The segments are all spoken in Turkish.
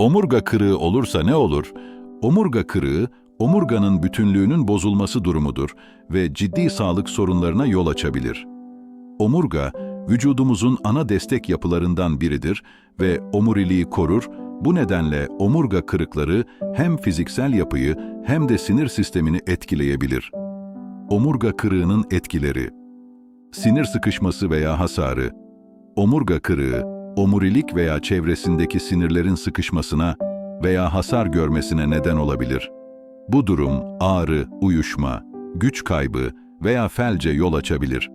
Omurga kırığı olursa ne olur? Omurga kırığı, omurganın bütünlüğünün bozulması durumudur ve ciddi sağlık sorunlarına yol açabilir. Omurga, vücudumuzun ana destek yapılarından biridir ve omuriliği korur, bu nedenle omurga kırıkları hem fiziksel yapıyı hem de sinir sistemini etkileyebilir. Omurga kırığının etkileri Sinir sıkışması veya hasarı Omurga kırığı, omurilik veya çevresindeki sinirlerin sıkışmasına veya hasar görmesine neden olabilir. Bu durum ağrı, uyuşma, güç kaybı veya felce yol açabilir.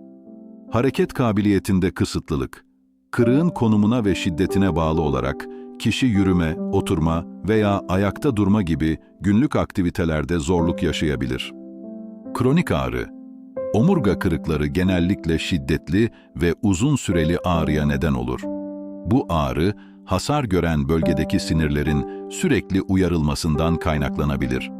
Hareket kabiliyetinde kısıtlılık, kırığın konumuna ve şiddetine bağlı olarak kişi yürüme, oturma veya ayakta durma gibi günlük aktivitelerde zorluk yaşayabilir. Kronik ağrı, omurga kırıkları genellikle şiddetli ve uzun süreli ağrıya neden olur. Bu ağrı, hasar gören bölgedeki sinirlerin sürekli uyarılmasından kaynaklanabilir.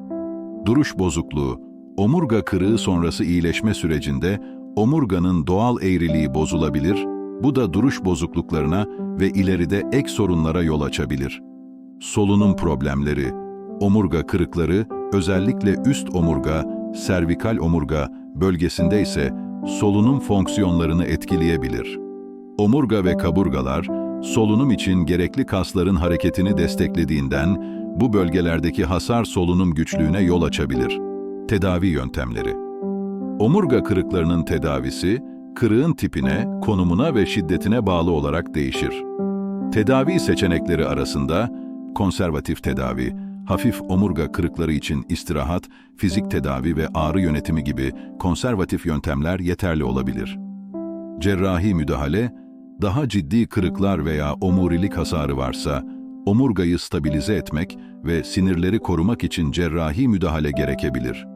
Duruş bozukluğu, omurga kırığı sonrası iyileşme sürecinde omurganın doğal eğriliği bozulabilir, bu da duruş bozukluklarına ve ileride ek sorunlara yol açabilir. Solunum problemleri, omurga kırıkları, özellikle üst omurga, servikal omurga bölgesinde ise solunum fonksiyonlarını etkileyebilir. Omurga ve kaburgalar, solunum için gerekli kasların hareketini desteklediğinden, bu bölgelerdeki hasar solunum güçlüğüne yol açabilir. Tedavi yöntemleri Omurga kırıklarının tedavisi, kırığın tipine, konumuna ve şiddetine bağlı olarak değişir. Tedavi seçenekleri arasında konservatif tedavi, hafif omurga kırıkları için istirahat, fizik tedavi ve ağrı yönetimi gibi konservatif yöntemler yeterli olabilir. Cerrahi müdahale, daha ciddi kırıklar veya omurilik hasarı varsa, omurgayı stabilize etmek ve sinirleri korumak için cerrahi müdahale gerekebilir.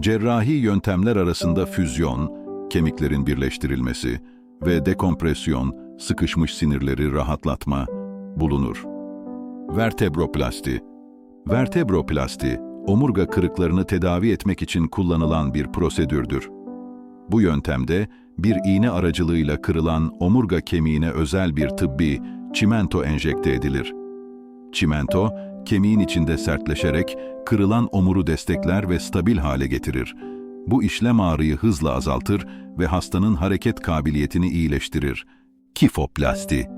Cerrahi yöntemler arasında füzyon, kemiklerin birleştirilmesi ve dekompresyon, sıkışmış sinirleri rahatlatma bulunur. Vertebroplasti Vertebroplasti, omurga kırıklarını tedavi etmek için kullanılan bir prosedürdür. Bu yöntemde bir iğne aracılığıyla kırılan omurga kemiğine özel bir tıbbi çimento enjekte edilir. Çimento, kemiğin içinde sertleşerek kırılan omuru destekler ve stabil hale getirir. Bu işlem ağrıyı hızla azaltır ve hastanın hareket kabiliyetini iyileştirir. Kifoplasti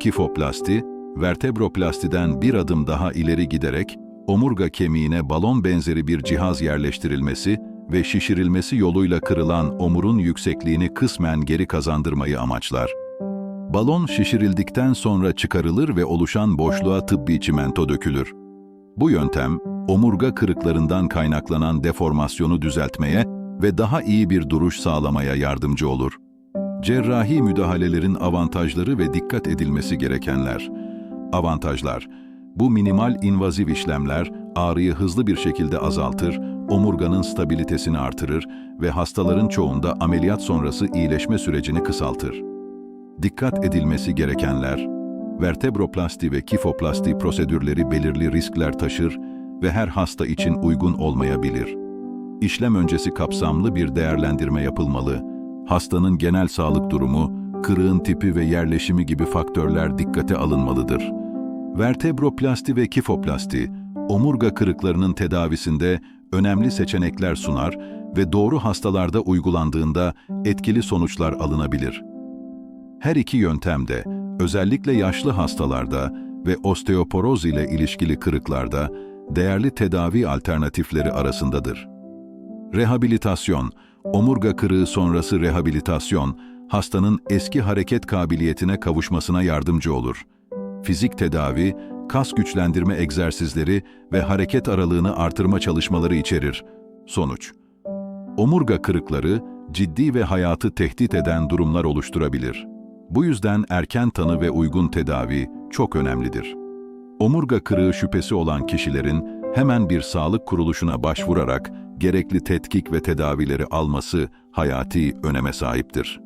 Kifoplasti, vertebroplastiden bir adım daha ileri giderek omurga kemiğine balon benzeri bir cihaz yerleştirilmesi ve şişirilmesi yoluyla kırılan omurun yüksekliğini kısmen geri kazandırmayı amaçlar. Balon şişirildikten sonra çıkarılır ve oluşan boşluğa tıbbi çimento dökülür. Bu yöntem, omurga kırıklarından kaynaklanan deformasyonu düzeltmeye ve daha iyi bir duruş sağlamaya yardımcı olur. Cerrahi müdahalelerin avantajları ve dikkat edilmesi gerekenler. Avantajlar Bu minimal invaziv işlemler ağrıyı hızlı bir şekilde azaltır, omurganın stabilitesini artırır ve hastaların çoğunda ameliyat sonrası iyileşme sürecini kısaltır. Dikkat edilmesi gerekenler Vertebroplasti ve kifoplasti prosedürleri belirli riskler taşır ve her hasta için uygun olmayabilir. İşlem öncesi kapsamlı bir değerlendirme yapılmalı. Hastanın genel sağlık durumu, kırığın tipi ve yerleşimi gibi faktörler dikkate alınmalıdır. Vertebroplasti ve kifoplasti, omurga kırıklarının tedavisinde önemli seçenekler sunar ve doğru hastalarda uygulandığında etkili sonuçlar alınabilir. Her iki yöntem de özellikle yaşlı hastalarda ve osteoporoz ile ilişkili kırıklarda değerli tedavi alternatifleri arasındadır. Rehabilitasyon, omurga kırığı sonrası rehabilitasyon, hastanın eski hareket kabiliyetine kavuşmasına yardımcı olur. Fizik tedavi, kas güçlendirme egzersizleri ve hareket aralığını artırma çalışmaları içerir. Sonuç Omurga kırıkları, ciddi ve hayatı tehdit eden durumlar oluşturabilir. Bu yüzden erken tanı ve uygun tedavi çok önemlidir. Omurga kırığı şüphesi olan kişilerin hemen bir sağlık kuruluşuna başvurarak gerekli tetkik ve tedavileri alması hayati öneme sahiptir.